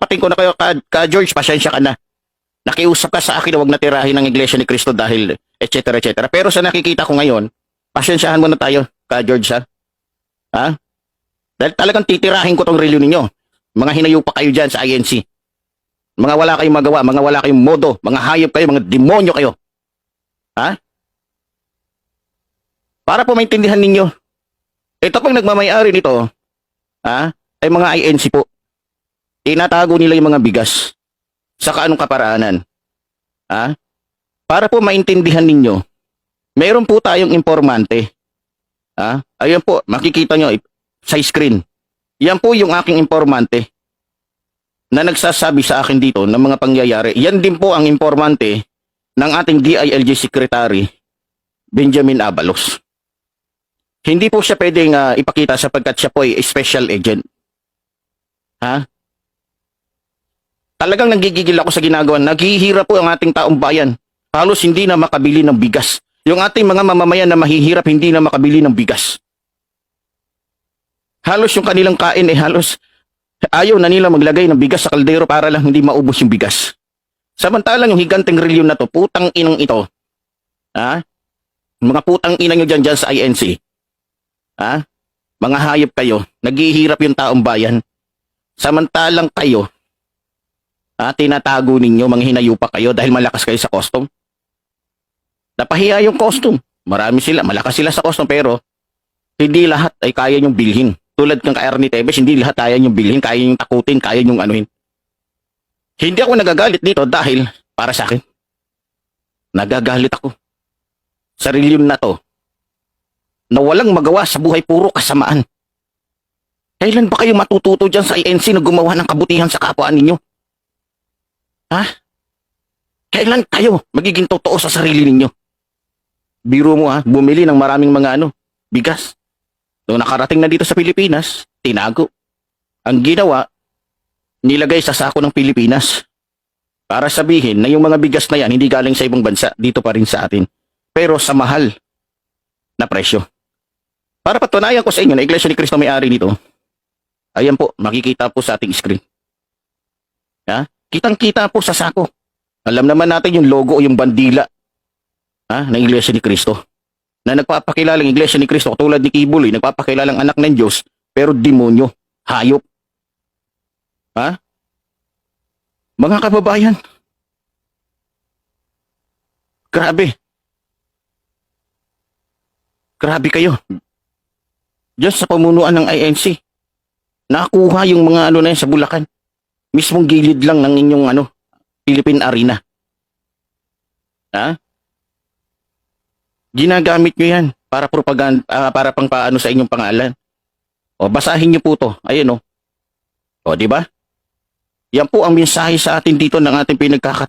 tapatin ko na kayo, ka, ka George, pasensya ka na. Nakiusap ka sa akin na huwag natirahin ng Iglesia ni Cristo dahil et cetera, et cetera. Pero sa nakikita ko ngayon, pasensyahan mo na tayo, ka George, ha? Ha? Dahil talagang titirahin ko tong reliyon ninyo. Mga hinayo pa kayo dyan sa INC. Mga wala kayong magawa, mga wala kayong modo, mga hayop kayo, mga demonyo kayo. Ha? Para po maintindihan ninyo, ito pong nagmamayari nito, ha, ay mga INC po. Tinatago nila yung mga bigas sa kaanong kaparaanan. Ha? Para po maintindihan ninyo, meron po tayong informante. Ha? Ayan po, makikita nyo sa screen. Yan po yung aking informante na nagsasabi sa akin dito ng mga pangyayari. Yan din po ang informante ng ating DILG Secretary, Benjamin Abalos. Hindi po siya pwedeng ah, ipakita sapagkat siya po ay special agent. Ha? Talagang nagigigil ako sa ginagawa. Naghihirap po ang ating taong bayan. Halos hindi na makabili ng bigas. Yung ating mga mamamayan na mahihirap hindi na makabili ng bigas. Halos yung kanilang kain eh halos ayaw na nila maglagay ng bigas sa kaldero para lang hindi maubos yung bigas. Samantalang yung higanteng relyon na to, putang inang ito. Ha? Mga putang ina nyo dyan, dyan sa INC. Ha? Mga hayop kayo, naghihirap yung taong bayan. Samantalang kayo, ha, tinatago ninyo, mga hinayupa kayo dahil malakas kayo sa custom. Napahiya yung custom. Marami sila, malakas sila sa custom pero hindi lahat ay kaya nyong bilhin. Tulad ng kay Arnie Tevez, hindi lahat kaya nyong bilhin, kaya nyong takutin, kaya nyong anuhin. Hindi ako nagagalit dito dahil para sa akin. Nagagalit ako. Sa relyon na to, na walang magawa sa buhay puro kasamaan. Kailan ba kayo matututo dyan sa INC na gumawa ng kabutihan sa kapwa ninyo? Ha? Kailan kayo magiging totoo sa sarili ninyo? Biro mo ha, bumili ng maraming mga ano, bigas. Nung nakarating na dito sa Pilipinas, tinago. Ang ginawa, nilagay sa sako ng Pilipinas. Para sabihin na yung mga bigas na yan hindi galing sa ibang bansa, dito pa rin sa atin. Pero sa mahal na presyo. Para patunayan ko sa inyo na Iglesia ni Cristo may-ari nito, ayan po, makikita po sa ating screen. Ha? Kitang-kita po sa sako. Alam naman natin yung logo o yung bandila ha, ng Iglesia ni Cristo. Na nagpapakilala ng Iglesia ni Cristo tulad ni Kibuloy, nagpapakilala ng anak ng Diyos, pero demonyo, hayop. Ha? Mga kababayan, grabe. Grabe kayo. Diyan sa pamunuan ng INC, nakuha yung mga ano na yan sa Bulacan. Mismong gilid lang ng inyong ano, Philippine Arena. Ha? Ginagamit nyo yan para propaganda, ah, para pang paano sa inyong pangalan. O, basahin nyo po to. Ayun o. O, di ba? Yan po ang mensahe sa atin dito ng ating pinagkakat